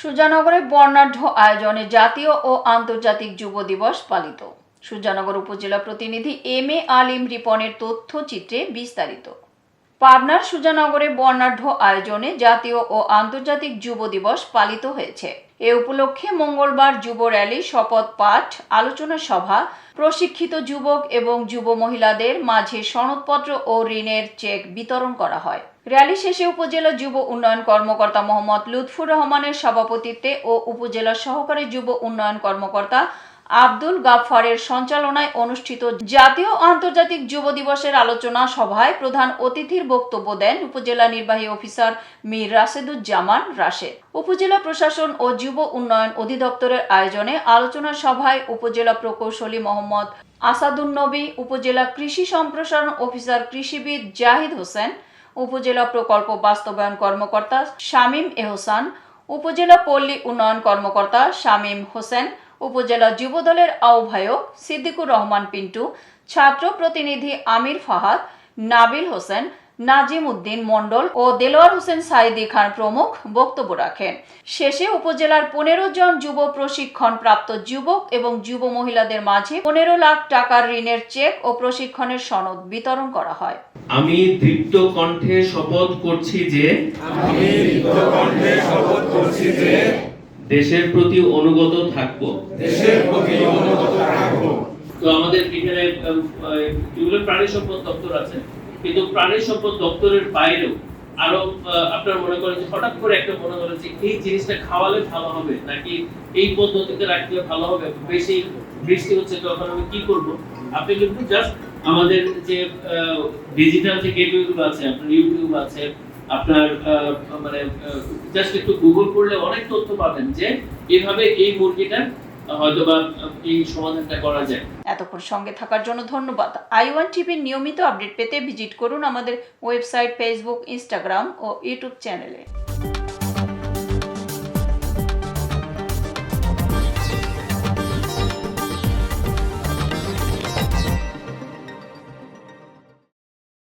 সুজানগরে বর্ণাঢ্য আয়োজনে জাতীয় ও আন্তর্জাতিক যুব দিবস পালিত। সূর্যানগর উপজেলা প্রতিনিধি এম এ আলিম রিপনের তথ্যচিত্রে বিস্তারিত। পাবনার সূর্যানগরে বর্ণাঢ্য আয়োজনে জাতীয় ও আন্তর্জাতিক যুব দিবস পালিত হয়েছে। এ উপলক্ষে মঙ্গলবার যুব র্যালি, শপথ পাঠ, আলোচনা সভা, প্রশিক্ষিত যুবক এবং যুব মহিলাদের মাঝে সনদপত্র ও ঋণের চেক বিতরণ করা হয়। র্যালি শেষে উপজেলা যুব উন্নয়ন কর্মকর্তা মোহাম্মদ লুৎফুর রহমানের সভাপতিত্বে ও উপজেলা সহকারী যুব উন্নয়ন কর্মকর্তা আব্দুল গাফফারের সঞ্চালনায় অনুষ্ঠিত জাতীয় আন্তর্জাতিক যুব দিবসের আলোচনা সভায় প্রধান অতিথির বক্তব্য দেন উপজেলা নির্বাহী অফিসার মীর রাশেদুজ্জামান রাশেদ। উপজেলা প্রশাসন ও যুব উন্নয়ন অধিদপ্তরের আয়োজনে আলোচনা সভায় উপজেলা প্রকৌশলী মোহাম্মদ আসাদুন্নবী উপজেলা কৃষি সম্প্রসারণ অফিসার কৃষিবিদ জাহিদ হোসেন, উপজেলা প্রকল্প বাস্তবায়ন কর্মকর্তা শামীম এহসান, উপজেলা পল্লী উন্নয়ন কর্মকর্তা শামীম হোসেন উপজেলা যুবদলের আহ্বায়ক সিদ্দিকুর রহমান পিন্টু ছাত্র প্রতিনিধি আমির ফাহাদ নাবিল হোসেন নাজিম উদ্দিন মন্ডল ও দেলোয়ার হোসেন সাইদি খান প্রমুখ বক্তব্য রাখেন। শেষে উপজেলার পনেরো জন যুব প্রশিক্ষণ প্রাপ্ত যুবক এবং যুব মহিলাদের মাঝে পনেরো লাখ টাকার ঋণের চেক ও প্রশিক্ষণের সনদ বিতরণ করা হয়। আমি দীপ্ত কণ্ঠে শপথ করছি যে আমি কণ্ঠে শপথ করছি যে দেশের প্রতি অনুগত থাকব। দেশের প্রতি অনুগত থাকব। তো আমাদের এখানে এগুলো প্রাণী সম্পদ দপ্তর আছে। কিন্তু প্রাণী সম্পদ দপ্তরের বাইরেও আরও আপনারা মনে করেন যে হঠাৎ করে একটা মনে করেন যে এই জিনিসটা খাওয়ালে ভালো হবে নাকি এই পদ্ধতিতে রাখলে ভালো হবে? বেশি বৃষ্টি হচ্ছে তখন আমি কি করব? আপনি কিন্তু জাস্ট আমাদের যে ডিজিটাল যে গেটওয়ে গুলো আছে আপনার ইউটিউব আছে আপনার মানে জাস্ট একটু গুগল করলে অনেক তথ্য পাবেন যে এভাবে এই মুরগিটা হয়তো বা এই সমাধানটা করা যায়। এতক্ষণ সঙ্গে থাকার জন্য ধন্যবাদ। আই ওয়ান টিভির নিয়মিত আপডেট পেতে ভিজিট করুন আমাদের ওয়েবসাইট ফেসবুক ইনস্টাগ্রাম ও ইউটিউব চ্যানেলে।